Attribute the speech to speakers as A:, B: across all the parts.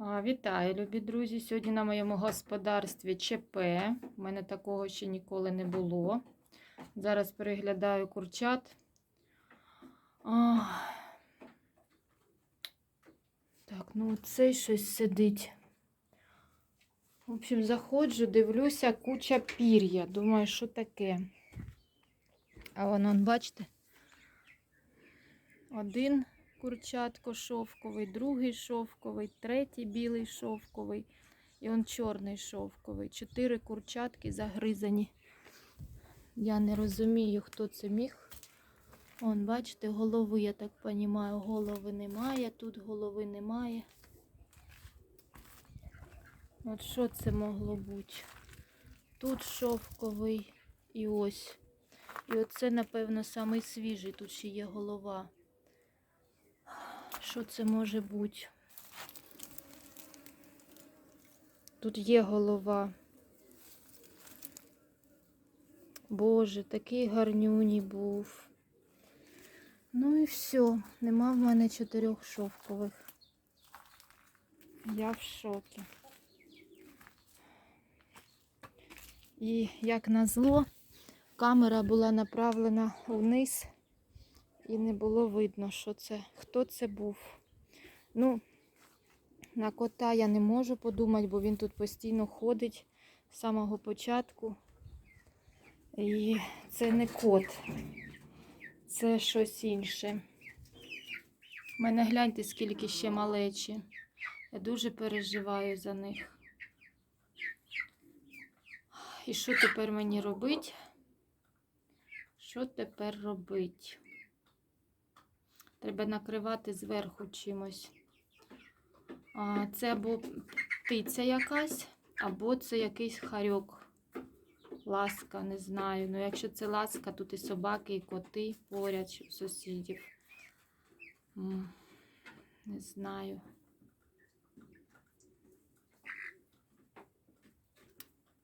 A: Вітаю, любі друзі! Сьогодні на моєму господарстві ЧП. У мене такого ще ніколи не було. Зараз переглядаю курчат. Так, ну цей щось сидить. В общем, заходжу, дивлюся, куча пір'я. Думаю, що таке. А воно, бачите? Один курчатко шовковий, другий шовковий, третій білий шовковий і он чорний шовковий. Чотири курчатки загризані. Я не розумію, хто це міг. Он, бачите, голови, я так розумію, голови немає, тут голови немає. От що це могло бути? Тут шовковий і ось. І оце, напевно, самий свіжий. Тут ще є голова. Що це може бути? Тут є голова. Боже, такий гарнюній був. Ну і все. Нема в мене чотирьох шовкових. Я в шокі. І як назло, камера була направлена вниз. І не було видно, що це, хто це був. Ну, на кота я не можу подумати, бо він тут постійно ходить з самого початку. І це не кот, це щось інше. У мене гляньте, скільки ще малечі. Я дуже переживаю за них. І що тепер мені робити? Що тепер робити? Треба накривати зверху чимось. Це або птиця якась, або це якийсь харьок. Ласка, не знаю. Ну, якщо це ласка, тут і собаки, і коти поряд сусідів. Не знаю.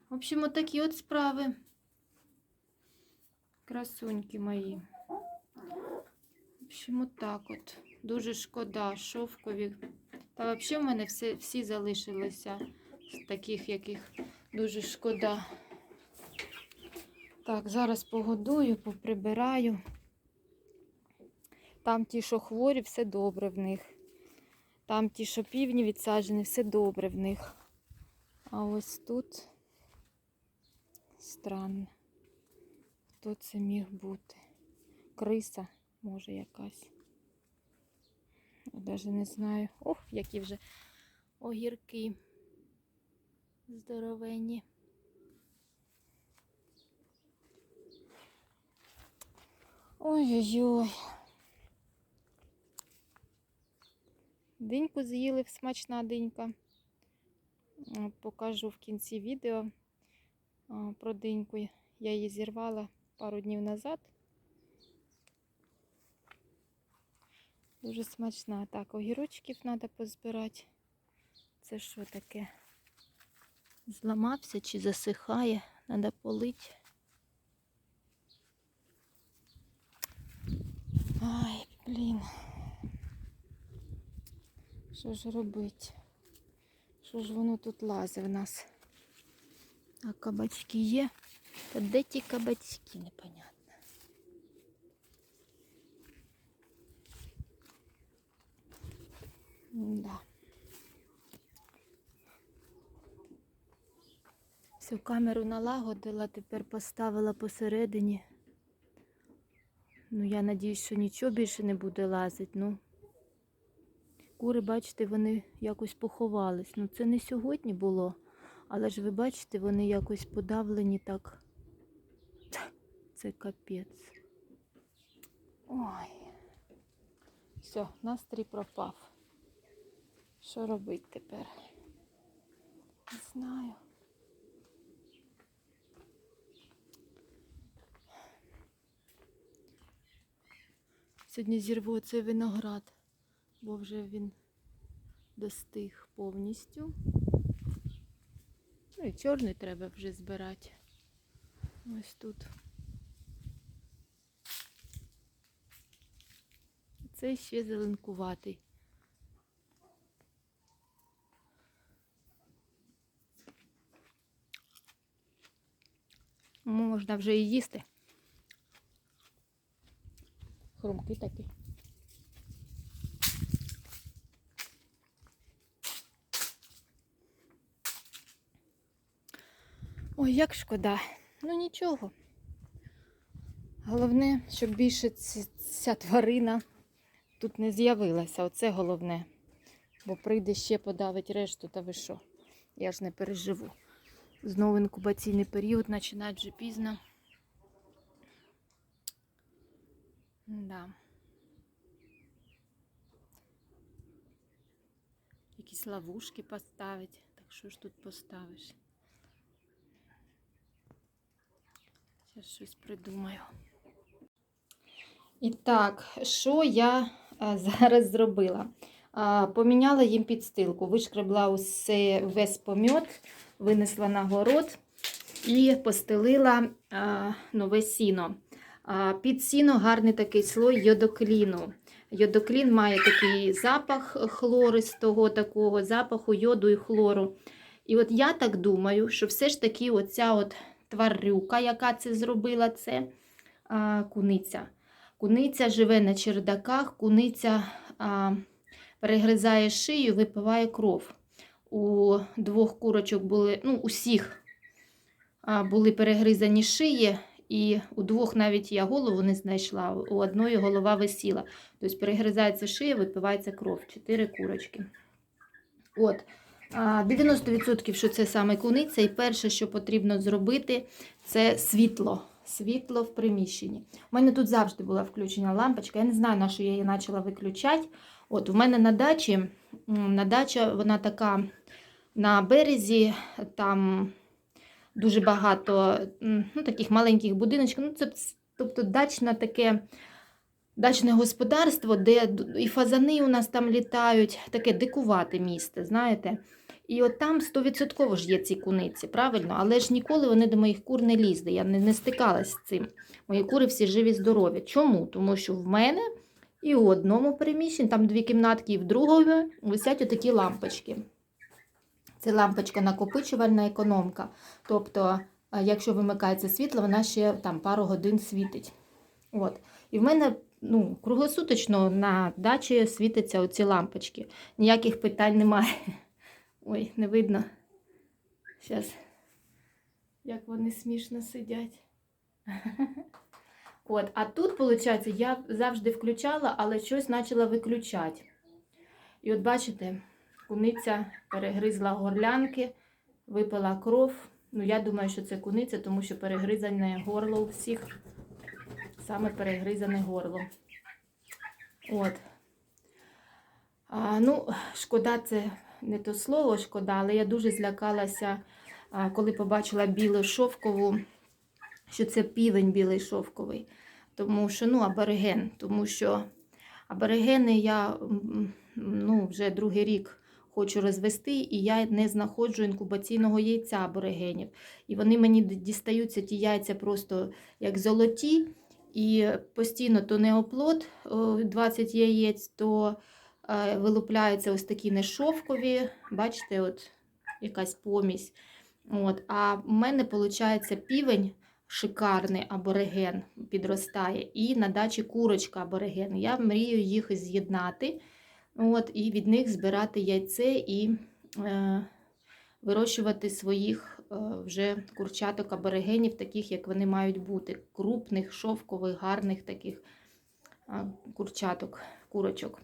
A: В общем, отакі от справи. Красуньки мої. В общем, от так от. Дуже шкода, шовкові. Та взагалі в мене всі, всі залишилися з таких, яких дуже шкода. Так, зараз погодую, поприбираю. Там ті, що хворі, все добре в них. Там ті, що півні відсаджені, все добре в них. А ось тут странно. Хто це міг бути? Криса, може, якась. Навіть не знаю. Ох, які вже огірки здоровенні. Ой-ой-ой. Диньку з'їли, смачна динька. Покажу в кінці відео про диньку. Я її зірвала пару днів назад. Дуже смачна. Так, огірочків треба позбирати. Це що таке? Зламався чи засихає, треба полити. Ай, блін. Що ж робити? Що ж воно тут лазить в нас? А кабачки є? Та де ті кабачки, непонятно. Да. Всю камеру налагодила, тепер поставила посередині. Ну, я надіюсь, що нічого більше не буде лазити. Ну, кури, бачите, вони якось поховались. Ну, це не сьогодні було, але ж ви бачите, вони якось подавлені так. Це капець. Ой. Все, настрій пропав. Що робити тепер? Не знаю. Сьогодні зірву цей виноград, бо вже він достиг повністю. Ну і чорний треба вже збирати. Ось тут. Цей ще зеленкуватий. Можна вже і їсти. Хрумки такі. Ой, як шкода. Ну нічого. Головне, щоб більше ця тварина тут не з'явилася. Оце головне. Бо прийде ще подавить решту, та ви що? Я ж не переживу. Знову інкубаційний період починать вже пізно. Да. Якісь ловушки поставить. Так що ж тут поставиш? Зараз щось придумаю. І так, що я зараз зробила? Поміняла їм підстилку, вишкребла усе, весь помьот, винесла на город і постелила нове сіно. Під сіно гарний такий слой йодокліну. Йодоклін має такий запах хлористого, такого запаху йоду і хлору. І от я так думаю, що все ж таки оця от тварюка, яка це зробила, це а, куниця. Куниця живе на чердаках, куниця а, перегризає шию, випиває кров. У двох курочок були, ну, усіх були перегризані шиї, і у двох навіть я голову не знайшла, у одної голова висіла. Тобто перегризається шия, випивається кров. Чотири курочки. От. 90% що це саме куниця, і перше, що потрібно зробити, це світло. Світло в приміщенні. У мене тут завжди була включена лампочка. Я не знаю, на що я її почала виключати. От, у мене на дачі, на дача, вона така на березі, там дуже багато ну, таких маленьких будиночків. Ну, це, тобто дачне таке дачне господарство, де і фазани у нас там літають, таке дикувате місце, знаєте. І от там 100% ж є ці куниці, правильно? Але ж ніколи вони до моїх кур не лізли. Я не, не стикалась з цим. Мої кури всі живі, здорові. Чому? Тому що в мене і у одному приміщенні, там дві кімнатки, і в другому висять отакі лампочки. Це лампочка накопичувальна економка. Тобто, якщо вимикається світло, вона ще там пару годин світить. От. І в мене ну, круглосуточно на дачі світяться оці лампочки. Ніяких питань немає. Ой, не видно. Зараз. Як вони смішно сидять. От, а тут, виходить, я завжди включала, але щось почала виключати. І от бачите, куниця перегризла горлянки, випила кров. Ну, я думаю, що це куниця, тому що перегризане горло у всіх. Саме перегризане горло. От. А, ну, шкода, це не то слово шкода, але я дуже злякалася, коли побачила білу шовкову, що це півень білий шовковий. Тому що, ну, абориген, тому що аборигени я ну, вже другий рік хочу розвести, і я не знаходжу інкубаційного яйця аборигенів. І вони мені дістаються ті яйця просто як золоті, і постійно то не оплод о, 20 яєць, то е, вилупляються ось такі нешовкові, бачите, от якась помісь. От. А в мене, виходить, півень шикарний абориген підростає, і на дачі курочка абориген. Я мрію їх з'єднати от, і від них збирати яйце і е, вирощувати своїх е, вже курчаток аборигенів, таких, як вони мають бути. Крупних, шовкових, гарних таких а, курчаток, курочок.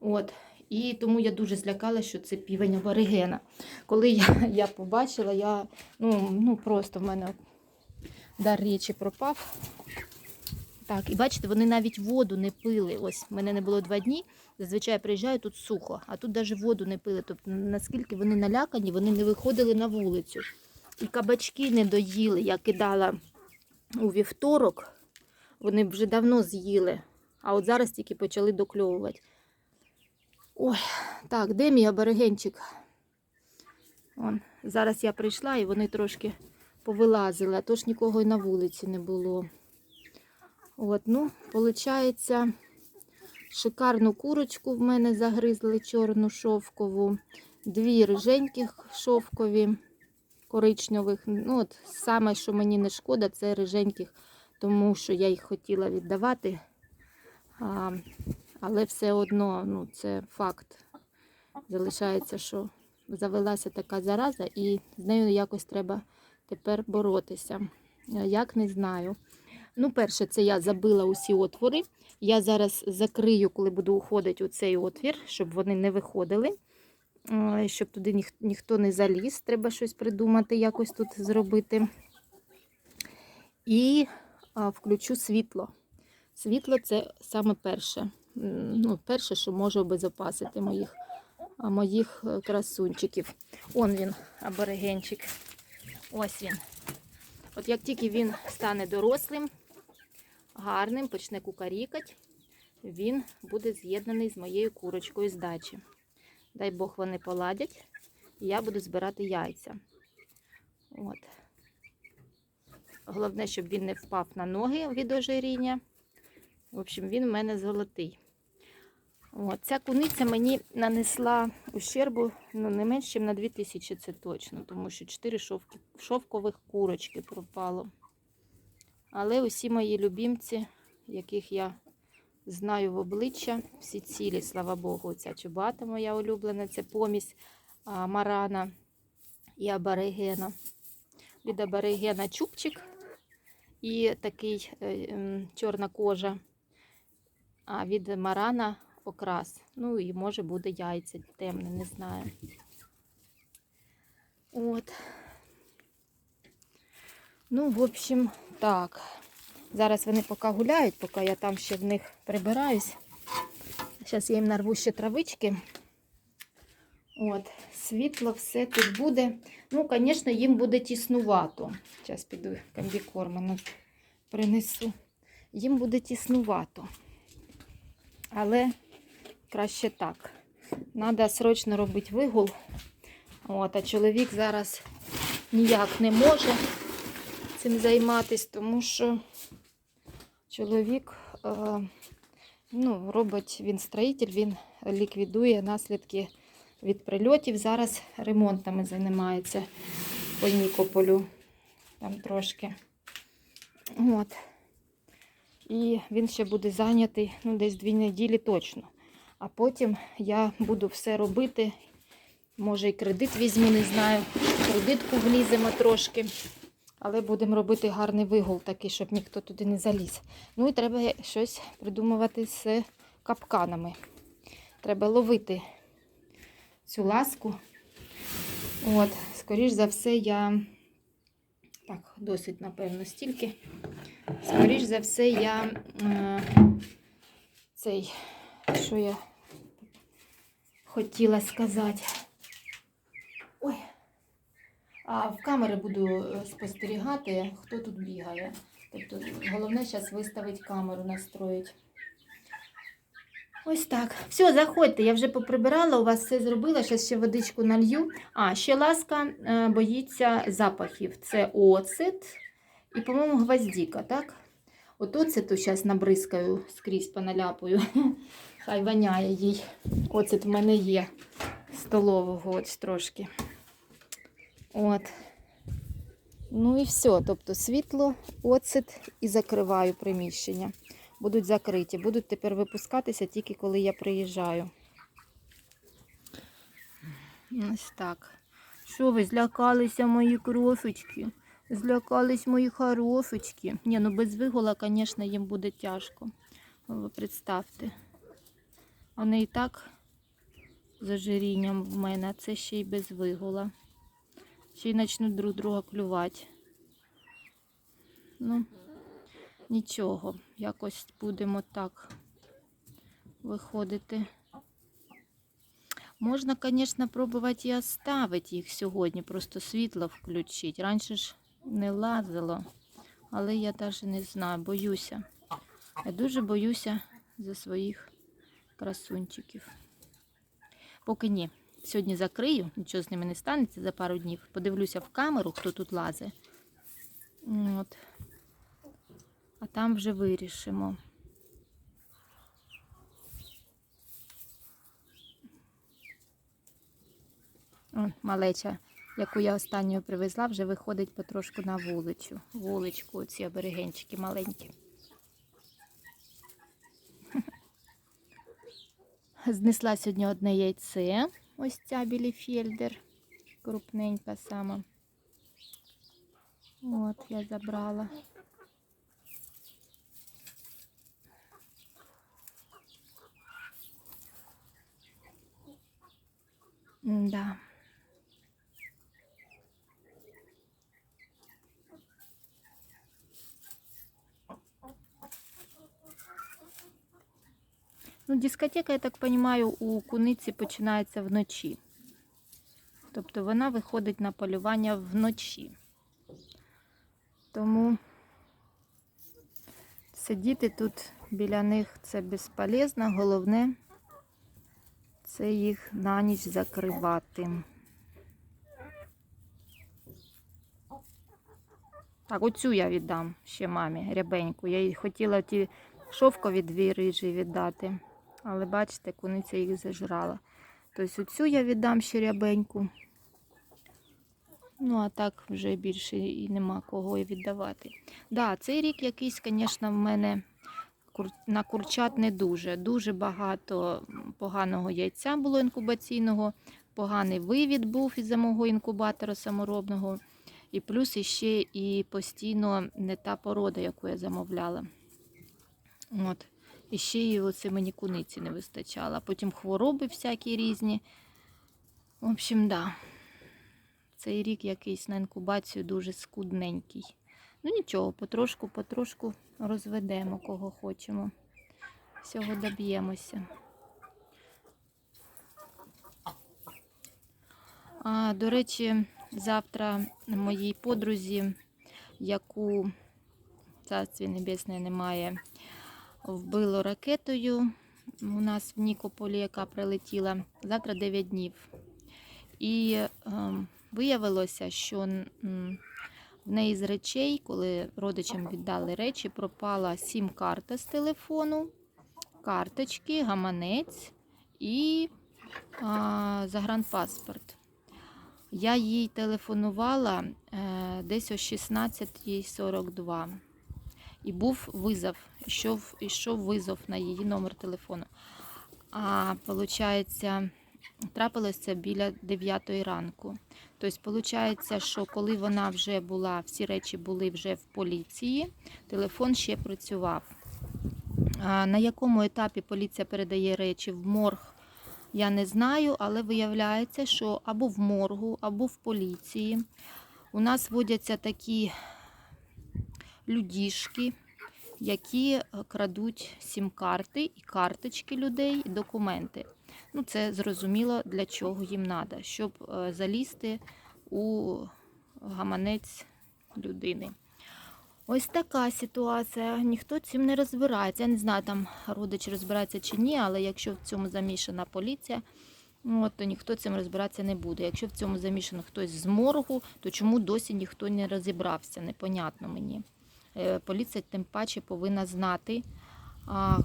A: От. І тому я дуже злякалася, що це півень аборигена. Коли я, я побачила, я ну, ну просто в мене дар речі пропав. Так, і бачите, вони навіть воду не пили. Ось в мене не було два дні. Зазвичай приїжджаю тут сухо, а тут навіть воду не пили. Тобто, наскільки вони налякані, вони не виходили на вулицю. І кабачки не доїли. Я кидала у вівторок, вони вже давно з'їли, а от зараз тільки почали докльовувати. Ой, так, де мій аборигенчик? Вон, зараз я прийшла і вони трошки повилазили, а то ж нікого й на вулиці не було. От, ну, виходить, шикарну курочку в мене загризли чорну шовкову, дві риженьких шовкові коричневих. Ну, от саме, що мені не шкода, це риженьких, тому що я їх хотіла віддавати. А, але все одно, ну, це факт. Залишається, що завелася така зараза, і з нею якось треба тепер боротися. Як не знаю. Ну, перше, це я забила усі отвори. Я зараз закрию, коли буду уходити у цей отвір, щоб вони не виходили, е, щоб туди ніх, ніхто не заліз. Треба щось придумати, якось тут зробити. І а, включу світло. Світло це саме перше. Ну, перше, що може обезопасити моїх, моїх е, красунчиків. Он він, аборигенчик. Ось він. От як тільки він стане дорослим, гарним, почне кукарікати, він буде з'єднаний з моєю курочкою з дачі. Дай Бог вони поладять, і я буду збирати яйця. От. Головне, щоб він не впав на ноги від ожиріння. В общем, він у мене золотий. От. Ця куниця мені нанесла ущербу ну, не менше, ніж на 2000, це точно, тому що 4 шовки, шовкових курочки пропало. Але усі мої любімці, яких я знаю в обличчя, всі цілі, слава Богу, ця чубата моя улюблена, це помість марана і аборигена. Від аборигена чубчик і такий е, чорна кожа, а від марана окрас. Ну і може буде яйця темне, не знаю. От. Ну, в общем, так. Зараз вони поки гуляють, поки я там ще в них прибираюсь. Зараз я їм нарву ще травички. От, світло все тут буде. Ну, звісно, їм буде тіснувато. Зараз піду комбікорм ну, принесу. Їм буде тіснувато. Але краще так. Треба срочно робити вигул. От, а чоловік зараз ніяк не може цим займатися, тому що чоловік е, ну, робить він строїтель, він ліквідує наслідки від прильотів. Зараз ремонтами займається по Нікополю. Там трошки. От. І він ще буде зайнятий ну, десь дві неділі точно. А потім я буду все робити. Може і кредит візьму, не знаю. Кредитку вліземо трошки. Але будемо робити гарний вигул такий, щоб ніхто туди не заліз. Ну і треба щось придумувати з капканами. Треба ловити цю ласку. От, скоріш за все, я. Так, досить, напевно, стільки. Скоріш за все, я е, цей, що я хотіла сказати. А в камери буду е, спостерігати, хто тут бігає. Тобто головне зараз виставити камеру, настроїть. Ось так. Все, заходьте. Я вже поприбирала, у вас все зробила. Зараз ще водичку налью. А, ще ласка е, боїться запахів. Це оцет і, по-моєму, гвоздіка, так? От оцету зараз набризкаю скрізь поналяпую. Хай воняє їй. Оцет в мене є столового ось трошки. От. Ну і все. Тобто світло, оцет і закриваю приміщення. Будуть закриті. Будуть тепер випускатися тільки коли я приїжджаю. Ось так. Що ви злякалися мої крошечки? Злякались мої хорошечки. Ні, ну без вигула, звісно, їм буде тяжко. Ви представте. Вони і так з ожирінням в мене, це ще й без вигула. Ще й почнуть друг друга клювати. Ну, нічого, якось будемо так виходити. Можна, звісно, пробувати і оставити їх сьогодні, просто світло включити. Раніше ж не лазило, але я навіть не знаю, боюся. Я дуже боюся за своїх красунчиків. Поки ні. Сьогодні закрию, нічого з ними не станеться за пару днів. Подивлюся в камеру, хто тут лазить. От. А там вже вирішимо. О, малеча яку я останньою привезла, вже виходить потрошку на вулицю. Вуличку, ці аборигенчики маленькі. Знесла сьогодні одне яйце. Ось ця біліфельдер. Крупненька сама. От, я забрала. Да. Ну, дискотека, я так розумію, у куниці починається вночі. Тобто вона виходить на полювання вночі. Тому сидіти тут біля них це безполезно. Головне це їх на ніч закривати. Так, оцю я віддам ще мамі рябеньку. Я їй хотіла ті шовкові дві рижі віддати. Але бачите, куниця їх зажрала. Тобто оцю я віддам ще рябеньку. Ну, а так вже більше і нема кого і віддавати. Да, цей рік якийсь, звісно, в мене на курчат не дуже. Дуже багато поганого яйця було інкубаційного, поганий вивід був із-за мого інкубатора саморобного. І плюс іще і постійно не та порода, яку я замовляла. От. І ще й оце мені куниці не вистачало. Потім хвороби всякі різні. В общем, да. Цей рік якийсь на інкубацію дуже скудненький. Ну нічого, потрошку, потрошку розведемо, кого хочемо. Всього доб'ємося. А, до речі, завтра моїй подрузі, яку царстві небесне немає, вбило ракетою у нас в Нікополі, яка прилетіла. Завтра 9 днів. І ем, виявилося, що в неї з речей, коли родичам віддали речі, пропала сім-карта з телефону, карточки, гаманець і а, загранпаспорт. Я їй телефонувала е, десь о 16.42. І був визов, йшов, йшов визов на її номер телефону. А виходить, трапилося це біля 9 ранку. Тобто, виходить, що коли вона вже була, всі речі були вже в поліції, телефон ще працював. А на якому етапі поліція передає речі в морг, я не знаю, але виявляється, що або в моргу, або в поліції у нас водяться такі людішки, які е, крадуть сім-карти і карточки людей, і документи. Ну, це зрозуміло, для чого їм треба, щоб е, залізти у гаманець людини. Ось така ситуація. Ніхто цим не розбирається. Я не знаю, там родич розбирається чи ні, але якщо в цьому замішана поліція, от, то ніхто цим розбиратися не буде. Якщо в цьому замішано хтось з моргу, то чому досі ніхто не розібрався? Непонятно мені. Е, Поліція тим паче повинна знати,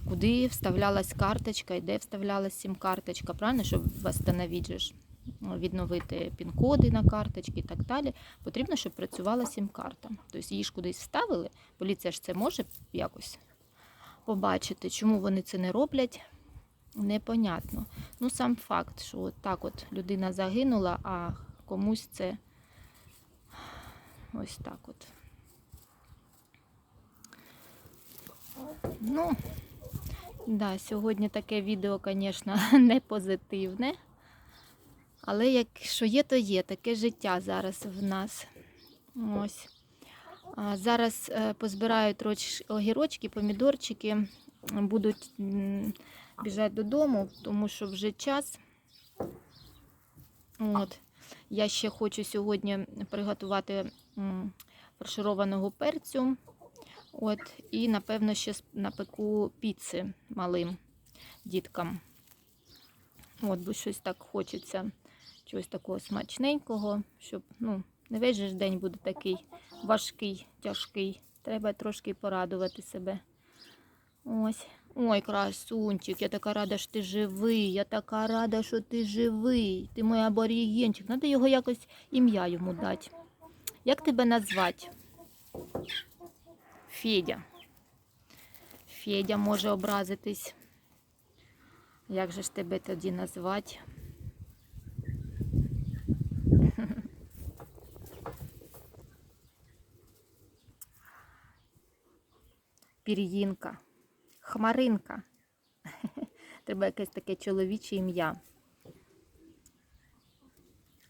A: куди вставлялась карточка і де вставлялась сім-карточка, правильно, щоб встановити ж, відновити пін-коди на карточки і так далі. Потрібно, щоб працювала сім-карта. Тобто її ж кудись вставили. Поліція ж це може якось побачити. Чому вони це не роблять, непонятно. Ну, сам факт, що от так от людина загинула, а комусь це ось так от. Ну, да, сьогодні таке відео, звісно, не позитивне. Але якщо є, то є. Таке життя зараз в нас. Ось. Зараз е, позбираю огірочки, помідорчики. Будуть біжати додому, тому що вже час. От. Я ще хочу сьогодні приготувати фаршированого перцю. От, і, напевно, ще напеку піци малим діткам. От, бо щось так хочеться, чогось такого смачненького, щоб, ну, не весь же день буде такий важкий, тяжкий. Треба трошки порадувати себе. Ось. Ой, красунчик, я така рада, що ти живий. Я така рада, що ти живий. Ти мій аборігенчик. Треба його якось ім'я йому дати. Як тебе назвати? Федя. Федя може образитись. Як же ж тебе тоді назвати? Пір'їнка. Хмаринка. Треба якесь таке чоловіче ім'я.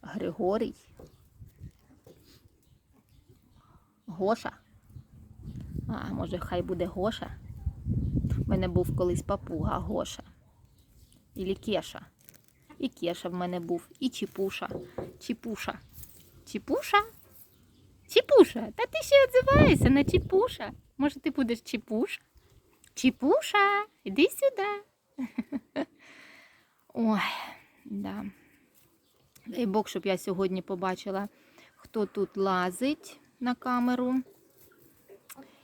A: Григорій. Гоша. А, може, хай буде Гоша. У мене був колись папуга Гоша. Ілі Кеша. І Кеша в мене був, і Чіпуша. Чіпуша. Чіпуша? Чіпуша. Та ти ще відзиваєшся на Чіпуша. Може, ти будеш Чіпуша? Чіпуша, іди сюди. Ой, да. Дай Бог, щоб я сьогодні побачила, хто тут лазить на камеру.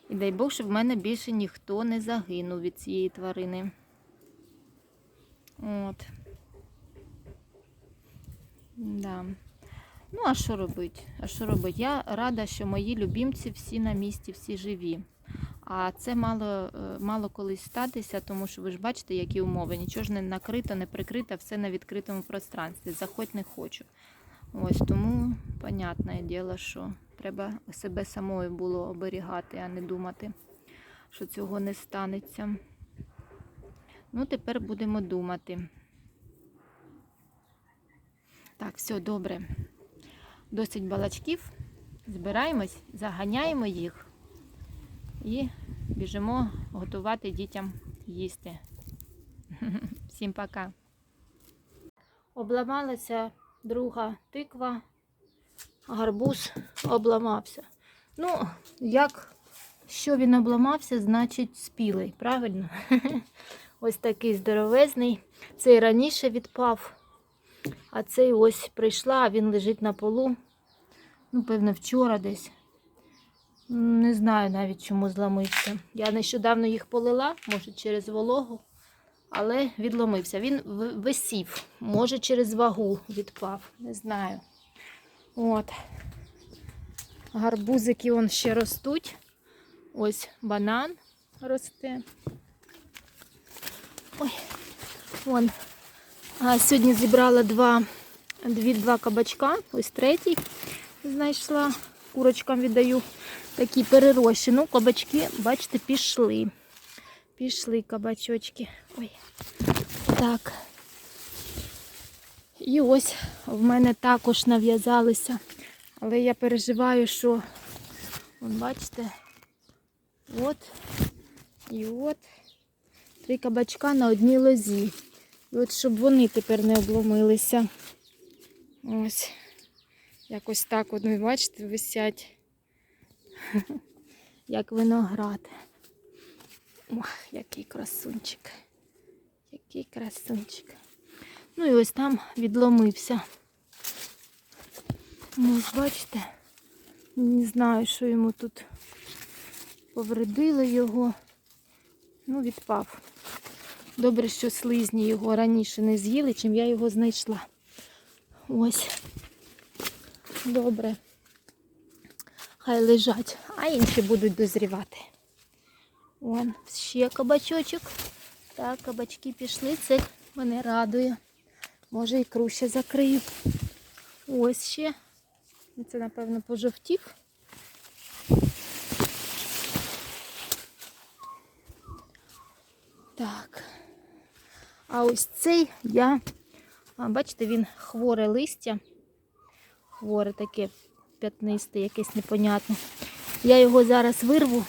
A: І дай Бог, щоб в мене більше ніхто не загинув від цієї тварини. От. Да. Ну, а що робить? А що робить? Я рада, що мої любімці всі на місці, всі живі. А це мало, е, мало колись статися, тому що ви ж бачите, які умови. Нічого ж не накрито, не прикрито, все на відкритому пространстві. Заходь не хочу. Ось тому, понятне діло, що треба себе самою було оберігати, а не думати, що цього не станеться. Ну, тепер будемо думати. Так, все добре. Досить балачків. Збираємось, заганяємо їх і біжимо готувати дітям їсти. Всім пока. Обламалася друга тиква, гарбуз обламався. Ну, як що він обламався, значить спілий, правильно? Ось такий здоровезний. Цей раніше відпав, а цей ось прийшла, а він лежить на полу. Ну, певно, вчора десь. Не знаю навіть, чому зламився. Я нещодавно їх полила, може через вологу, але відломився. Він висів, може через вагу відпав, не знаю. От. Гарбузики он ще ростуть. Ось банан росте. Ой, вон. А, сьогодні зібрала два, дві, два кабачка. Ось третій знайшла. Курочкам віддаю такі перерощі. Ну, кабачки, бачите, пішли. Пішли кабачочки. Ой. Так. І ось в мене також нав'язалися. Але я переживаю, що, вон, бачите, от і от три кабачка на одній лозі. І от щоб вони тепер не обломилися. Ось. Якось так, от, ви бачите, висять, як виноград. Ох, який красунчик. Який красунчик. Ну і ось там відломився. Ну, ось бачите, не знаю, що йому тут повредили його. Ну, відпав. Добре, що слизні його раніше не з'їли, чим я його знайшла. Ось. Добре. Хай лежать, а інші будуть дозрівати. Вон, ще кабачочок. Так, кабачки пішли, це мене радує. Може, ікру ще закрию. Ось ще. Це, напевно, пожовтів. Так. А ось цей я, бачите, він хворе листя. Хворе таке п'ятнисте, якесь непонятне. Я його зараз вирву.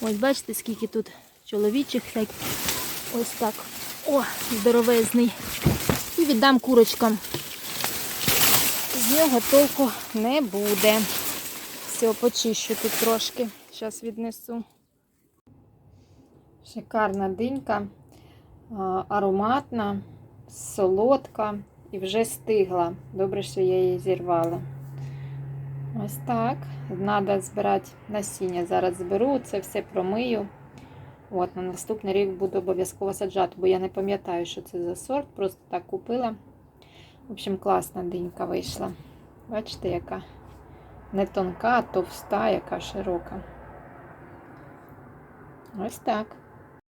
A: Ось бачите, скільки тут чоловічих. Ось так. О, здоровезний. Віддам курочкам. З нього толку не буде. Все, почищу тут трошки. Зараз віднесу. Шикарна динька, ароматна, солодка і вже стигла. Добре, що я її зірвала. Ось так. Треба збирати насіння. Зараз зберу, це все промию
B: От, на наступний рік буду обов'язково саджати, бо я не пам'ятаю, що це за сорт, просто так купила. В общем, класна динька вийшла. Бачите, яка не тонка, а товста, яка широка. Ось так.